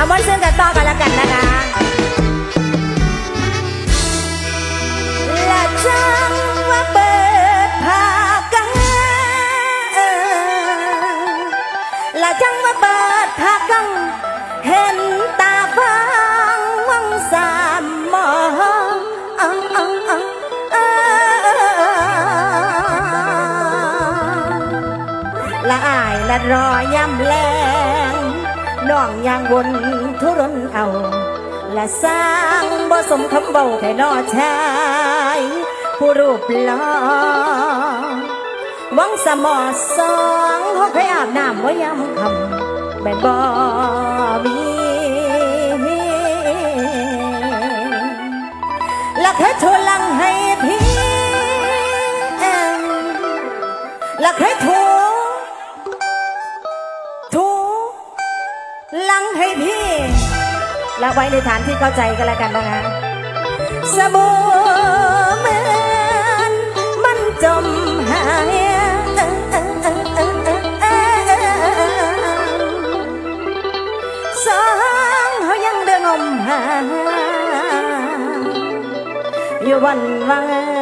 เอามอนซื้อกันต่อกันแล้วกันนะคะและจังว่าเปิดผ้ากันและจังว่าเปิดผ้ากันเห็นตาฟังวังสามมองอ่าอ่าอ่าอ่าละอายละรอย่ำแรง น้องยางบนทุรนเอา และสร้างบ่สมคำเบาแค่นอชายผู้รูปหล่อวังสมอสองเขาเคยอาบน้ำว่ายำคำแม่บ่มีและเคยทรลังให้พี่และเคยทรโท ให้พี่และไว้ในฐานที่เข้าใจกันแล้วกันนะคะสบู่เหมือนมันจมหายสองเขายังเดินงมหาอยู่วันวัง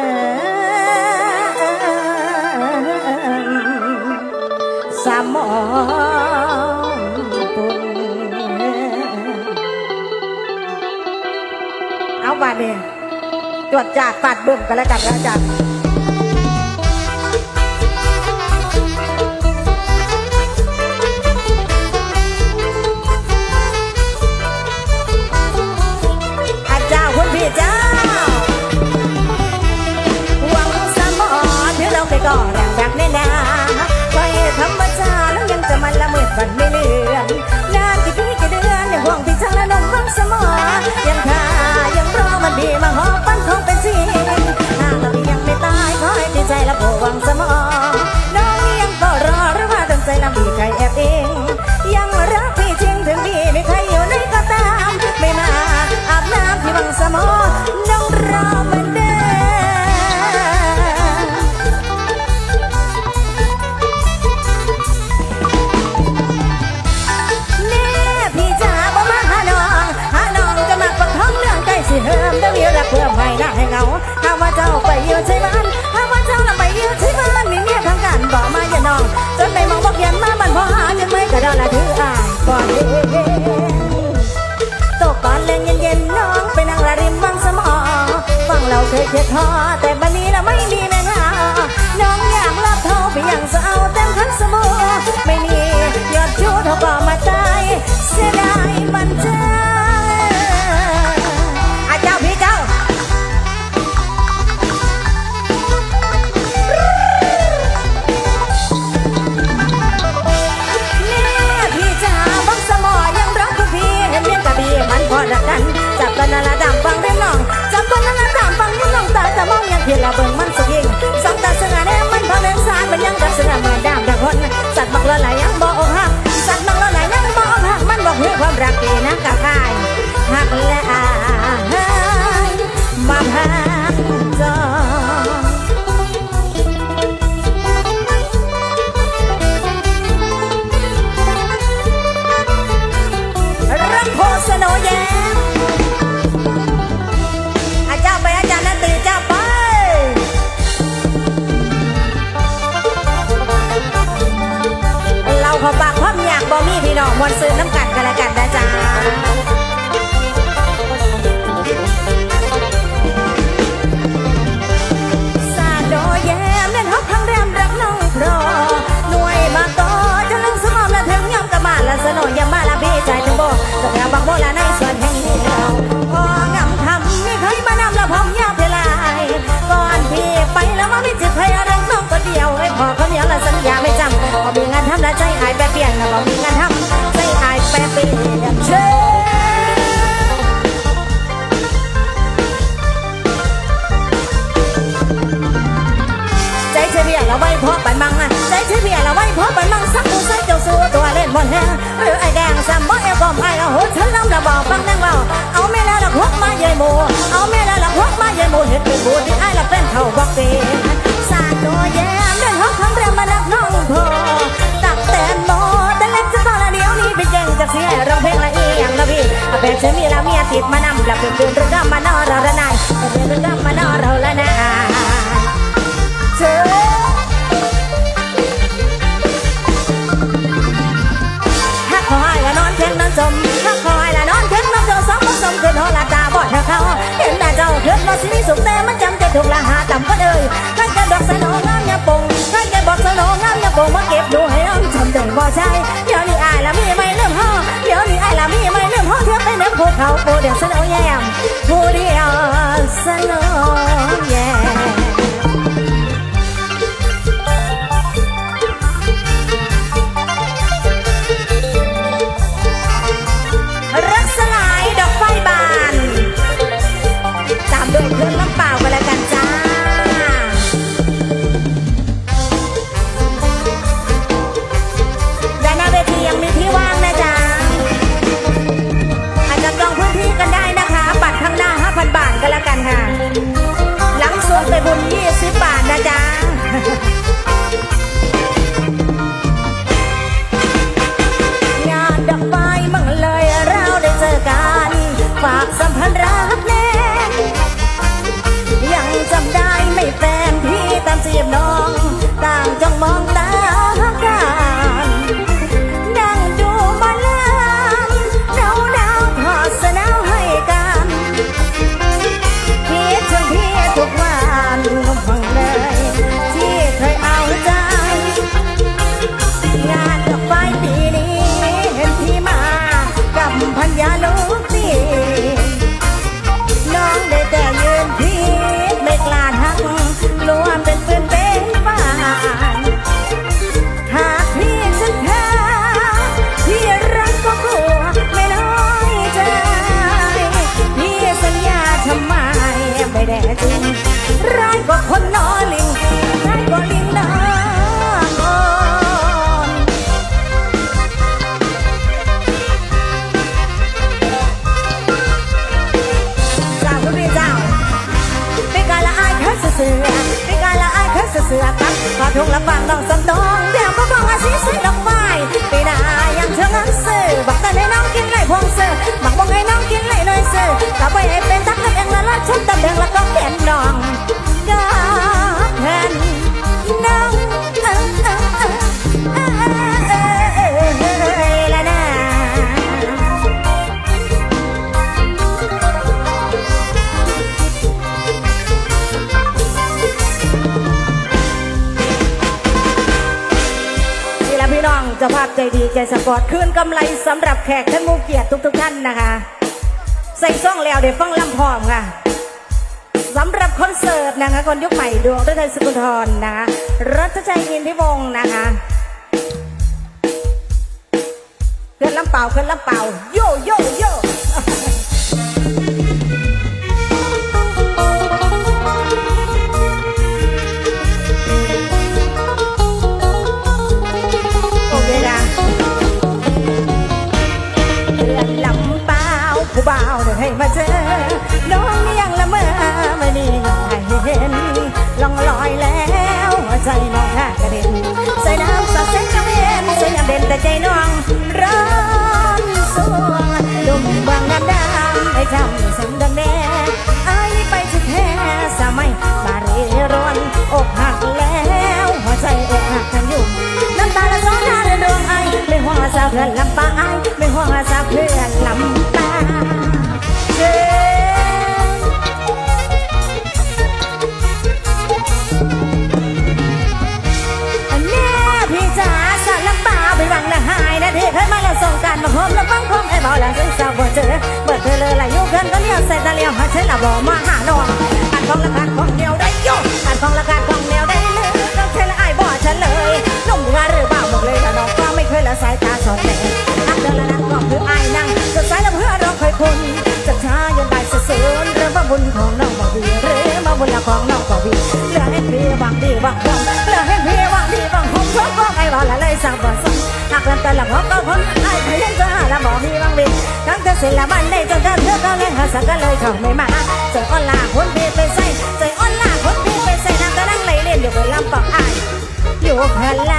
นี่ยตรวจจากตัดเบิ่มกันแล้วกันนะอาจารย์ ก่อนเย็นตกก่อนแรงเย็นๆน้องไปนั่งละริมวังสมอฟังเราเคยเคียดทอแต่บัดนี้เราไม่มีแม่งาน้องอยากรับเท่าไปอย่างจะเอาเต็มคันสมอไม่มียอดชูเท่าก็มาตายเสียดาย กั สักผู้ใส่เจ้าสัวตัวเล่นบนแห้งหรือไอ้แดงสามบ่เอวกอมไอ้ละโหฉันลำละบอกฟังนั่งเบาเอาแม่ละละควักมาเย่ยหมูเอาแม่ละละควักมาเย่ยหมูเห็ดเป็นบูที่ไอ้ละเป็นเท่าบอกเปสาดโดแย่เล่นห้องทั้งเรียมมานักน้องพอตักแตนโมแต่เล็กจะต่อละเดียวนี้ไปเก่งจะเสียร้องเพลงละเอียงละพี่ติดมานำหลับเดินเดินรื่องมานอเราละนายเดินเรื่องมานอเราละนายาต่ำก็เลยข้าแกดอกสนองงามยาปงข้าแกบอกสนองงามยาปงมาเก็บดูให้น้องจำเด้บ่ใช่เดี๋ยวนี้อายละมีไม่เริ่มห้อเดี๋ยวนี้อายละมีไม่เริ่มห้อเทียบไปเนื้อภูเขาปูเดียวสนองแยมผู้เดียว ใจดีใจสปอร์ตคืนกำไรสำหรับแขกท่านมูเกียรติทุกๆท่านนะคะ ใส่ซ่องแล้วเดี๋ยวฟังลำพร้อมค่ะสำหรับคอนเสิร์ตนะคะคนยุคใหม่ดวงฤทัยสกุลทรนะคะรัชชัยอินทิวงศ์นะคะเคลื่อนลำเป่าเคลื่อนลำเป่าโยโยโยือนลำเปล่าผู้บ่าวเด้ให้มาเจอ น้องยังละเมอไม่มีน้องให้เห็นลองลอยแล้วหัวใจน้องหากระเด็นใส่น้ำสาดเส้นกระเวนใส่น้ำเด่นแต่ใจน้องร้อนสวงดุมบางน้ำดำไม่จำ ฟังคงไอ้บ่แล้วซึ่งสาวบ่เจอเบิดเธอเลยละยุ่งเกินก็เลี้ยวใส่ตาเลี้ยวหาใช้ละบ่มาหาน้องกาดของละการของเดียวได้โยกาดของละการของเดียวได้เลยก็ใช่ละไอ้บ่ฉันเลยนุ่มงาหรือเปล่าบอกเลยละน้องก็ไม่เคยละสายตาสอนแม่นักเดิน สั่งหากเกินแต่ละหัวก็คนไอ้พยันจะหาละบ่มีหวังดีทั้งจะเสร็จละมันได้จนเธอเธอก็เลยหาสักก็เลยเขาไม่มาใจอ่อนลาคนพี่ไปใส่ใจอ่อนลาคนพี่ไปใส่น้ำก็นั่งไหลเล่นอยู่บนลำปอกไอ้อยู่พลา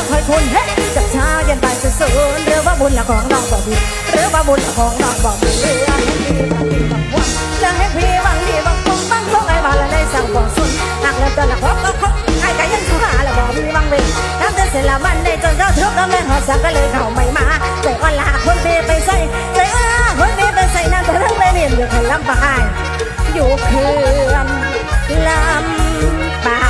ื่องคอยคุณเฮ้จับเช้าเย็นไปสุดๆเรือว่าบุญละของน้องบอกบุเรือว่าบุญละของน้องบอกบุญเรือแห้พี่บังดีบังว่าเรือแห่งพีบังพีบางคงบางคงไอ้บาลในสั่งบากสุนหากเริ่มต้นละคบก็คบไอ้ก็ยังทุกหาล้วบอกมีบังเวทำจนเสร็จละมันได้จนเข้าทุกน้ำแรงหอสักก็เลยเข้าไม่มาใจอ่อนลาคนเบไปใส่ใจอ่านคนเบไปใส่นั่นก็เรื่องไม่เนียนอยู่คนลำบากอยู่เขื่อนลำเปล่า